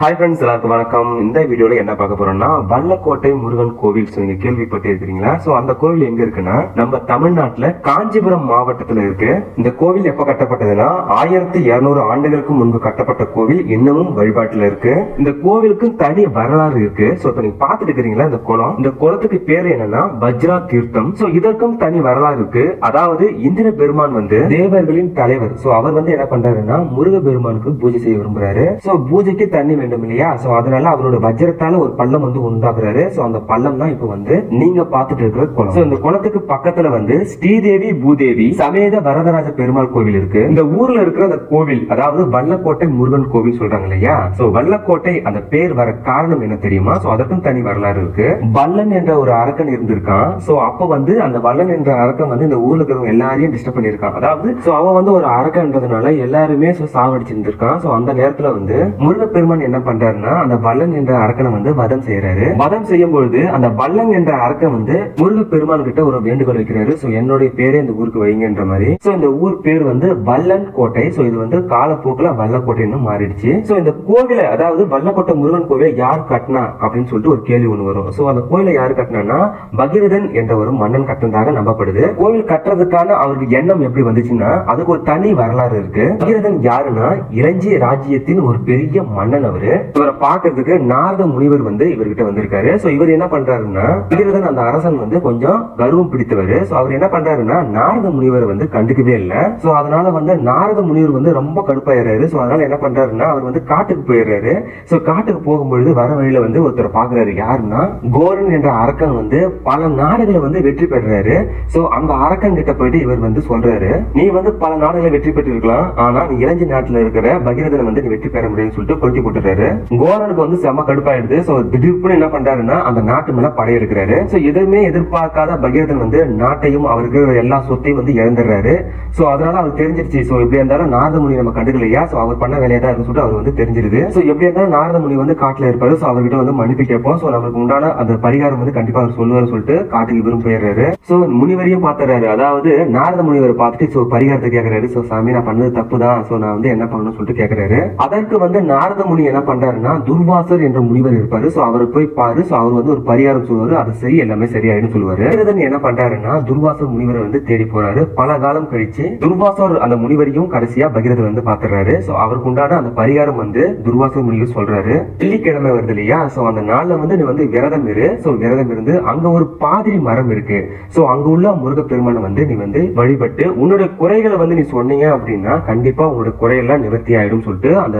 Hi friends எல்லாருக்கும் வணக்கம். இந்த வீடியோவில் என்ன பார்க்க போறோம்னா வல்லக்கோட்டை முருகன் கோவில் ஸோ கேள்விப்பட்டிருக்கிறீங்களா? கேள்விப்பட்டு இருக்கிறீங்களா ஸோ அந்த கோவில் எங்க இருக்குன்னா நம்ம தமிழ்நாட்டில் காஞ்சிபுரம் மாவட்டத்தில் இருக்கு. இந்த கோவில் எப்ப கட்டப்பட்டதுன்னா ஆயிரத்தி இரநூறு ஆண்டுகளுக்கு முன்பு கட்டப்பட்ட கோவில் இன்னமும் வழிபாட்டில் இருக்கு. இந்த கோவிலுக்கு தனி வரலாறு இருக்கு. ஸோ இப்போ நீங்க பார்த்துட்டு இருக்கிறீங்களா இந்த குளம்? இந்த குளத்துக்கு பேர் என்னன்னா வஜ்ரா தீர்த்தம் ஸோ இதற்கும் தனி வரலாறு இருக்கு. அதாவது இந்திர பெருமான் வந்து தேவர்களின் தலைவர். ஸோ அவர் வந்து என்ன பண்றாருன்னா முருக பெருமானுக்கு பூஜை செய்ய விரும்புறாரு. ஸோ பூஜைக்கு தண்ணி வேண்டும் இல்லையா ஸோ அதனால அவரோட வஜ்ரத்தால ஒரு பள்ளம் வந்து உண்டாக்குறாரு. ஸோ அந்த பள்ளம் தான் இப்போ வந்து நீங்க பார்த்துட்டு இருக்கிற குளம். ஸோ இந்த குளத்துக்கு பக்கத்துல வந்து ஸ்ரீதேவி பூதேவி சமேத வரதராஜ பெருமாள் கோவில் இருக்கு. இந்த ஊர்ல இருக்கிற அந்த கோவில் அதாவது வல்லக்கோட்டை முருகன் கோவில் சொல்றாங்க இல்லையா? சோ வல்லக்கோட்டை அந்த பேர் வர காரணம் என்ன தெரியுமா? ஸோ அதற்கும் தனி வரலாறு இருக்கு. வல்லன் என்ற ஒரு அரக்கன் இருந்திருக்கான். சோ அப்ப வந்து அந்த வல்லன் என்ற அரக்கன் வந்து இந்த ஊர்ல இருக்கிறவங்க எல்லாரையும் டிஸ்டர்ப் பண்ணிருக்கான் அதாவது ஸோ அவன் வந்து ஒரு அரக்கன்றதுனால எல்லாருமே சோ சாவடிச்சிருந்திருக்கான். சோ அந்த நேரத்துல வந்து முருகப்பெருமான் என்ன பண்றாருன்னா அந்த வல்லன் என்ற அரக்கனை வந்து வதம் செய்யறாரு வதம் செய்யும் பொழுது அந்த வல்லன் என்ற அரக்கன் வந்து முருகப்பெருமான் கிட்ட ஒரு வேண்டுகோள் வைக்கிறாரு. சோ என்னுடைய பேரே இந்த ஊருக்கு வைங்கன்ற மாதிரி. சோ இந்த ஊர் பேர் வந்து வல்லன் கோட்டை. சோ இது வந்து காலப்போக்கில் வல்லக்கோட்டைன்னு மாறிடுச்சு. சோ இந்த கோவிலை அதாவது வல்லக்கோட்டை முருகன் கோவிலை யார் கட்டினா அப்படின்னு சொல்லிட்டு ஒரு கேள்வி ஒன்று வரும். சோ அந்த கோயிலை யார் கட்டினா பகீரதன் என்ற ஒரு மன்னன் கட்டினதாக நம்பப்படுது. கோவில் கட்டுறதுக்கான அவருக்கு எண்ணம் எப்படி வந்துச்சுன்னா அதுக்கு ஒரு தனி வரலாறு இருக்கு. பகீரதன் யாருன்னா இளஞ்சி ராஜ்யத்தின் ஒரு பெரிய மன்னன் அவரு. இவரை பாக்குறதுக்கு நாரத முனிவர் வந்து இவர்கிட்ட வந்திருக்காரு. சோ இவர் என்ன பண்றாருன்னா பகீரதன் அந்த அரசன் வந்து கொஞ்சம் கர்வம் பிடித்தவர். சோ அவர் என்ன பண்றாருன்னா நாரத முனிவர் வந்து கண்டுக்கவே இல்ல. சோ அதனால வந்து நாரத முனிவர் வந்து ரொம்ப கடுப்பாயிடுறாரு சோ அதனால என்ன பண்றாருன்னா அவர் வந்து காட்டுக்கு போயிடுறாரு சோ காட்டுக்கு போகும்பொழுது வர வழியில வந்து ஒருத்தர் பாக்குறாரு யாருன்னா கோரன் என்ற அரக்கன் வந்து பல நாடுகளை வந்து வெற்றி பெறுறாரு. சோ அந்த அரக்கன் கிட்ட போயிட்டு இவர் வந்து சொல்றாரு நீ வந்து பல நாடுகளை வெற்றி பெற்று இருக்கலாம் ஆனா நீ இளஞ்சி நாட்டுல இருக்கிற பகிரதனை வந்து நீ வெற்றி பெற முடியும்னு சொல்லிட்டு கொளுத்தி போட்டுறாரு. கோரனுக்கு வந்து செம கடுப்பாயிடுது. சோ திடீர்னு என்ன பண்றாருன்னா அந்த நாட்டு மேல படையெடுக்கிறாரு. சோ எதுவுமே எதிர்பார்க்காத பகீரதன் வந்து நாட்டையும் அவருக்கு எல்லா சொத்தையும் வந்து இழந்துடுறாரு. சோ அதனால அவர் தெரிஞ்சிருச்சு. சோ எப்படி இருந்தாலும் நாரதமுனி நம்ம கண்டுக்கலையா? சோ அவர் பண்ண வேலையா தான் சொல்லிட்டு அவர் வந்து தெரிஞ்சிருது. சோ எப்படி இருந்தாலும் நாரதமுனி வந்து காட்டுல இருப்பாரு. சோ அவர்கிட்ட வந்து மன்னிப்பு கேட்போம். சோ நம்மளுக்கு உண்டான அந்த பரிகாரம் வந்து கண்டிப்பா அவர் சொல்லுவார் சொல்லிட்டு காட்டுக்கு இவரும் போயிடுறாரு. சோ முனிவரையும் பாத்துறாரு அதாவது நாரத முனிவர் பார்த்துட்டு சோ பரிகாரத்தை கேட்கிறாரு. சோ சாமி நான் பண்ணது தப்பு தான் சோ நான் வந்து என்ன பண்ணணும்னு சொல்லிட்டு கேட்கிறாரு. அதற்கு வந்து நாரத முனி என்ன பண்றாருன்னா துர்வாசர் என்ற முனிவர் இருப்பாரு. சோ அவரை போய் பாரு. சோ அவர் வந்து ஒரு பரிகாரம் சொல்லுவாரு. அது சரி எல்லாமே சரியாயிடும் சொல்லுவாரு. பகீரதன் என்ன பண்றாருன்னா துர்வாசர் முனிவரை வந்து தேடி போறாரு. பல காலம் கழிச்சு துர்வாசர் அந்த முனிவரையும் கடைசியா பகீரதன் வந்து பாத்துறாரு. சோ அவருக்கு உண்டான அந்த பரிகாரம் வந்து துர்வாசர் முனிவர் சொல்றாரு. வெள்ளிக்கிழமை வருது இல்லையா? சோ அந்த நாள்ல வந்து நீ வந்து விரதம் இரு. சோ விரதம் இருந்து அங்க ஒரு பாதிரி மரம் இருக்கு. சோ அங்க உள்ள முருகப்பெருமானை வந்து நீ வந்து வழிபட்டு உன்னுடைய குறைகளை வந்து நீ சொன்னீங்க அப்படின்னா கண்டிப்பா உங்களோட குறையெல்லாம் நிவர்த்தி ஆயிடும் சொல்லிட்டு அந்த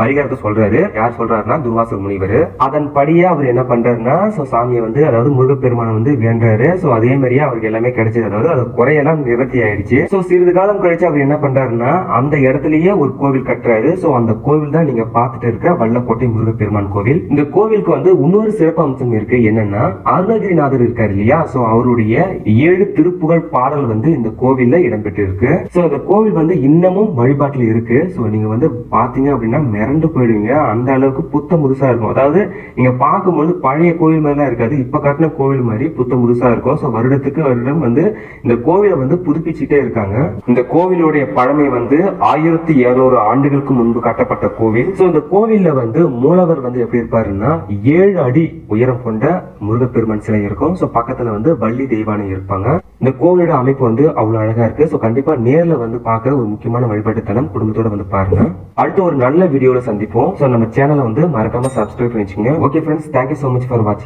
பரிகாரத்தை சொல்றாரு. யார் சொல்றாருன்னா துர்வாசர் முனிவர் அதன்படியே அவர் என்ன பண்றாருன்னா சோ சாமியை வந்து அதாவது முருகப்பெருமானை வந்து வேண்டாரு சோ அதே மாதிரியே அவருக்கு எல்லாமே கிடைச்சது. அதாவது அது குறையெல்லாம் நிவர்த்தி ஆயிடுச்சு. சோ சிறிது காலம் கழிச்சு அவர் என்ன பண்றாருன்னா அந்த இடத்துலயே ஒரு கோவில் கட்டுறாரு. சோ அந்த கோவில் தான் நீங்க பார்த்துட்டு இருக்க வல்லக்கோட்டை முருகப்பெருமான் கோவில். இந்த கோவிலுக்கு வந்து இன்னொரு சிறப்பு அம்சம் இருக்கு. என்னன்னா அருணகிரிநாதர் இருக்காரு இல்லையா? சோ அவருடைய ஏழு திருப்புகழ் பாடல் வந்து இந்த கோவில்ல இடம்பெற்று இருக்கு சோ இந்த கோவில் வந்து இன்னமும் வழிபாட்டுல இருக்கு. சோ நீங்க வந்து பாத்தீங்க அப்படின்னா மிரண்டு போயிடுவீங்க. அந்த அளவுக்கு புத்த முதுசா இருக்கும். அதாவது நீங்க பார்க்கும்போது பழைய கோவில் மாதிரிலாம் இருக்காது. இப்ப கட்டின கோவில் மாதிரி புத்த முதுசா இருக்கும். சோ வருடத்துக்கு வருடம் வந்து இந்த கோவிலை வந்து புதுப்பிச்சுட்டே இருக்காங்க. இந்த கோவிலுடைய பழமை வந்து ஆயிரத்தி இருநூறு ஆண்டுகளுக்கு முன்பு கட்டப்பட்ட கோவில். சோ இந்த கோவில்ல வந்து மூலவர் வந்து எப்படி இருப்பாருன்னா ஏழு அடி உயரம் கொண்ட முருகப்பெருமான் சிலை இருக்கும். சோ பக்கத்துல வந்து வள்ளி தெய்வானை இருப்பாங்க. இந்த கோவிலோட அமைப்பு வந்து அவ்வளவு அழகா இருக்கு. சோ கண்டிப்பா நேர்ல வந்து பாக்குற ஒரு முக்கியமான வழிபாட்டு தளம் குடும்பத்தோட வந்து பாருங்க. அடுத்து ஒரு நல்ல வீடியோல சந்திப்போம். சோ நம்ம சேனலை வந்து மறக்காம சப்ஸ்கிரைப் பண்ணி வச்சுக்கோங்க okay friends thank you so much for வாட்சிங்